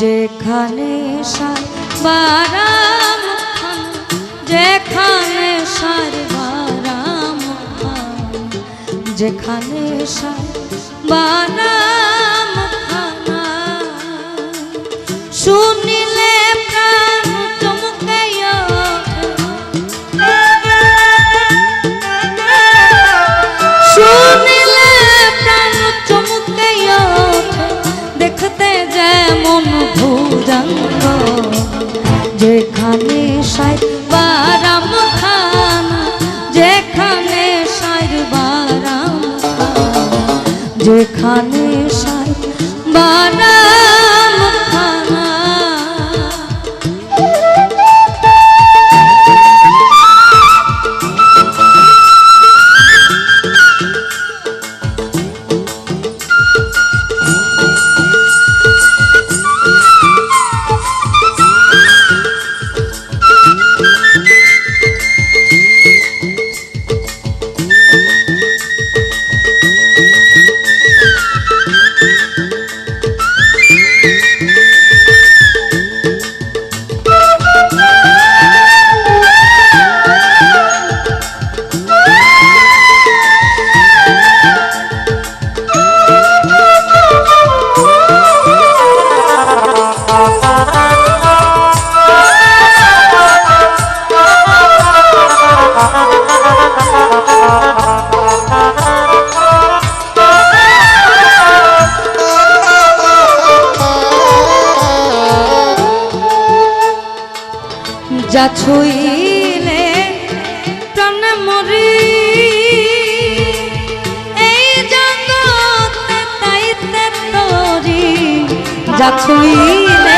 যেখানে সার বারাম খান যেখানে সার বারাম খান যেখানে সার বারাম যেখানে সাই যা ছুইলে প্রাণ মরি। এই জগতে তাইতে তরি। যা ছুইলে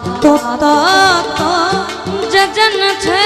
সাইর বারাম খানা যেখানে সাই বারাম খানা আত্মতত্ত্ব যে জেনেছে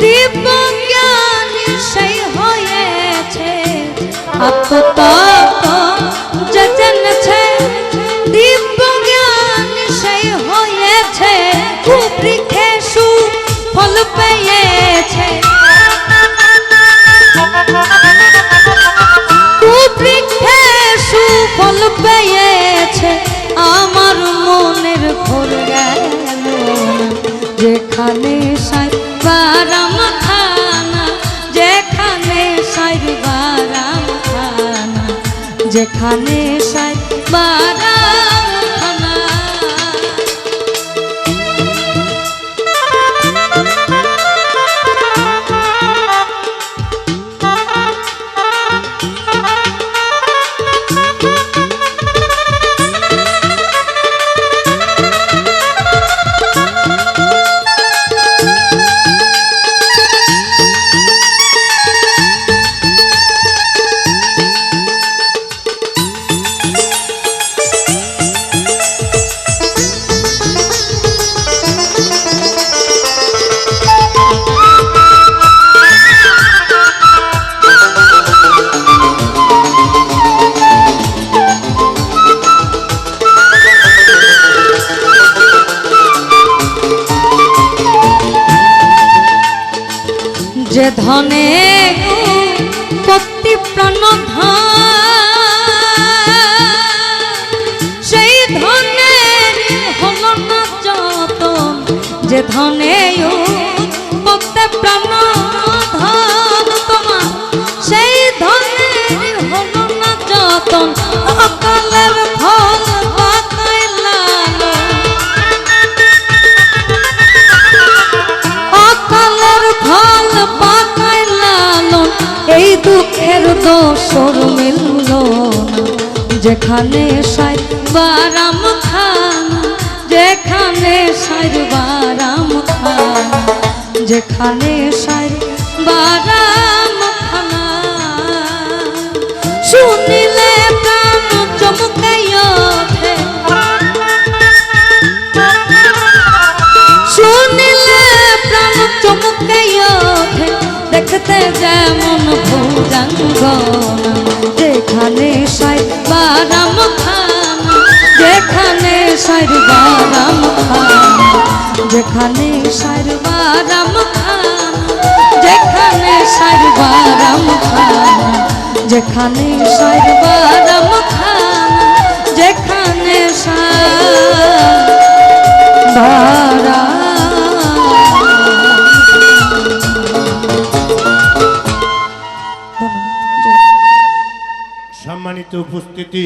দিব্যজ্ঞানী সেই হয়েছে আত্মতত্ত্ব যে জেনেছে দিব্যজ্ঞানী সেই হয়েছে কুবৃক্ষে সুফল পেয়েছে কুবৃক্ষে সুফল পেয়েছে যেখানে সাই বারাম খানা যেখানে সাই বারাম খানা যেখানে সাই ধনে পত্তি প্রাণ সেই ধনের হলো না যতন, যে ধনে পত্তে প্রাণ ধন তোমার। সেই ধনের হলো না যতন দুঃখের দোসর মিলল যেখানে সাই বারাম খান যেখানে সাই বারাম খান যেখানে সাই যেখানে সাই বারাম খান যেখানে সাই বারাম খান যেখানে সাই বারাম খান যেখানে সাই ধারা সম্মানিত উপস্থিতি।